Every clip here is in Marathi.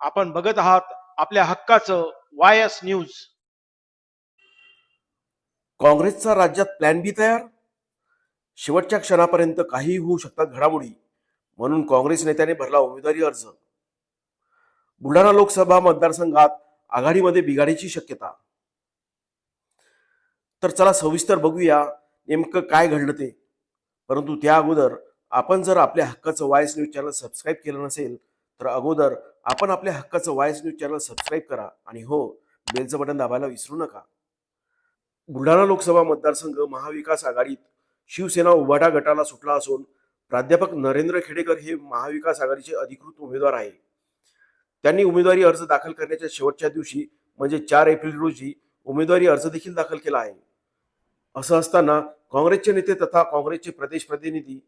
आपण बघत आहात आपल्या हक्काचं वाय एस न्यूज. काँग्रेसचा राज्यात प्लॅन बी तयार? शेवटच्या क्षणापर्यंत काहीही होऊ शकतात घडामोडी म्हणून काँग्रेस नेत्याने भरला उमेदवारी अर्ज. बुलढाणा लोकसभा मतदारसंघात आघाडीमध्ये बिघाडीची शक्यता. तर चला सविस्तर बघूया नेमकं काय घडलं ते. परंतु त्या अगोदर आपण जर आपल्या हक्काचं वायस न्यूज चॅनल सबस्क्राईब केलं नसेल तर अगोदर आपण आपल्या हक्काचं वायस न्यूज चॅनल सबस्क्राईब करा आणि हो बेलचं बटन दाबायला विसरू नका. बुलढाणा लोकसभा मतदारसंघ महाविकास आघाडीत शिवसेना उभाटा गटाला सुटला असून प्राध्यापक नरेंद्र खेडेकर हे महाविकास आघाडीचे अधिकृत उमेदवार आहे. त्यांनी उमेदवारी अर्ज दाखल करण्याच्या शेवटच्या दिवशी म्हणजे चार एप्रिल रोजी उमेदवारी अर्ज देखील दाखल केला आहे. असं असताना काँग्रेसचे नेते तथा काँग्रेसचे प्रदेश प्रतिनिधी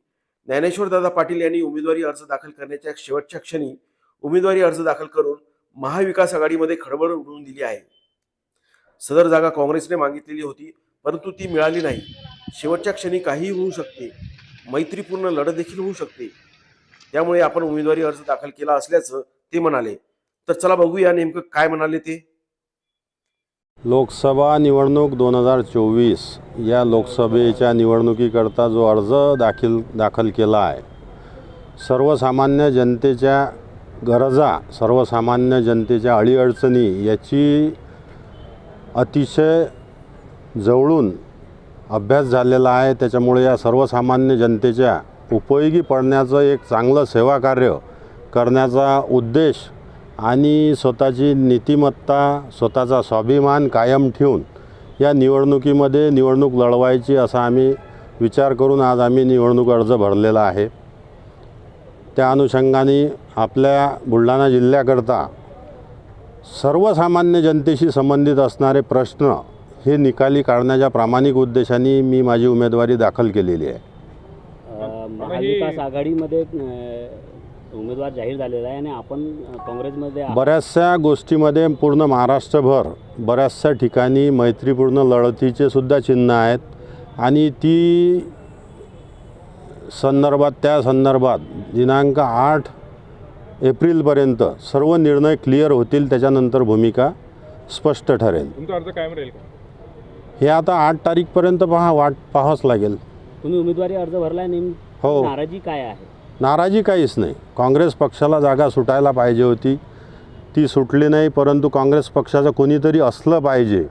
ज्ञानेश्वर दादा पाटील यांनी उमेदवारी अर्ज दाखल करण्याच्या शेवटच्या क्षणी उमेदवारी अर्ज दाखल करून महाविकास आघाडीमध्ये खळबळ उडवून दिली आहे. सदर जागा काँग्रेसने मागितलेली होती परंतु ती मिळाली नाही. शेवटच्या क्षणी काहीही होऊ शकते. मैत्रीपूर्ण लढत देखील होऊ शकते. त्यामुळे आपण उमेदवारी अर्ज दाखल केला असल्याचं ते म्हणाले. तर चला बघूया नेमकं काय म्हणाले ते. लोकसभा निवडणूक दोन हजार चोवीस या लोकसभेच्या निवडणुकीकरता जो अर्ज दाखल दाखल केला आहे सर्वसामान्य जनतेच्या गरजा सर्वसामान्य जनतेच्या अडीअडचणी याची अतिशय जवळून अभ्यास झालेला आहे. त्याच्यामुळे या सर्वसामान्य जनतेच्या उपयोगी पडण्याचं एक चांगलं सेवाकार्य करण्याचा उद्देश आणि स्वतःची नीतिमत्ता स्वतःचा स्वाभिमान कायम ठेवून या निवडणुकीमध्ये निवडणूक लढवायची असा आम्ही विचार करून आज आम्ही निवडणूक अर्ज भरलेला आहे. त्या अनुषंगाने आपल्या बुलढाणा जिल्ह्याकरता सर्वसामान्य जनतेशी संबंधित असणारे प्रश्न हे निकाली काढण्याच्या प्रामाणिक उद्देशाने मी माझी उमेदवारी दाखल केलेली आहे महाविकास आघाडीमध्ये उमेदवार जाहीर झालेला आहे आणि आपण काँग्रेसमध्ये. बऱ्याचशा गोष्टीमध्ये पूर्ण महाराष्ट्रभर बऱ्याचशा ठिकाणी मैत्रीपूर्ण लढतीचे सुद्धा चिन्ह आहेत आणि ती संदर्भात त्या संदर्भात दिनांक आठ एप्रिलपर्यंत सर्व निर्णय क्लिअर होतील त्याच्यानंतर भूमिका स्पष्ट ठरेल. तुमचा अर्ज कायम राहील का? हे आता आठ तारीखपर्यंत पहा वाट पाहावंच लागेल. तुम्ही उमेदवारी अर्ज भरलाय नेम हो. नाराजी काय आहे? नाराजी काहीच नाही. काँग्रेस पक्षाला जागा सुटायला पाहिजे होती. ती सुटली नाही परंतु काँग्रेस पक्षाचं कोणीतरी असलं पाहिजे.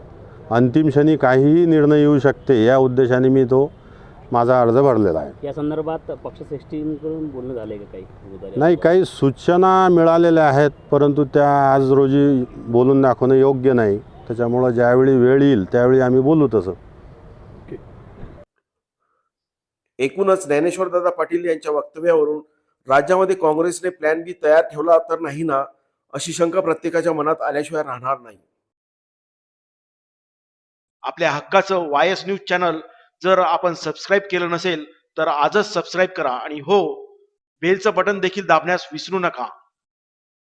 अंतिम क्षणी काहीही निर्णय येऊ शकते या उद्देशाने मी तो माझा अर्ज भरलेला आहे. या संदर्भात पक्षश्रेष्ठींकडून बोलणं झालंय का काही? नाही काही सूचना मिळालेल्या आहेत परंतु त्या आज रोजी बोलून दाखवणं योग्य नाही. त्याच्यामुळं ज्यावेळी वेळ येईल त्यावेळी आम्ही बोलू तसं. एकूणच ज्ञानेश्वरदादा पाटील यांच्या वक्तव्यावरून राज्यामध्ये काँग्रेसने प्लॅन बी तयार ठेवला तर नाही ना अशी शंका प्रत्येकाच्या मनात आल्याशिवाय राहणार नाही. आपल्या हक्काचं वाय एस न्यूज चॅनल जर आपण सबस्क्राईब केलं नसेल तर आजच सबस्क्राईब करा. आणि हो बेलचं बटन देखील दाबण्यास विसरू नका.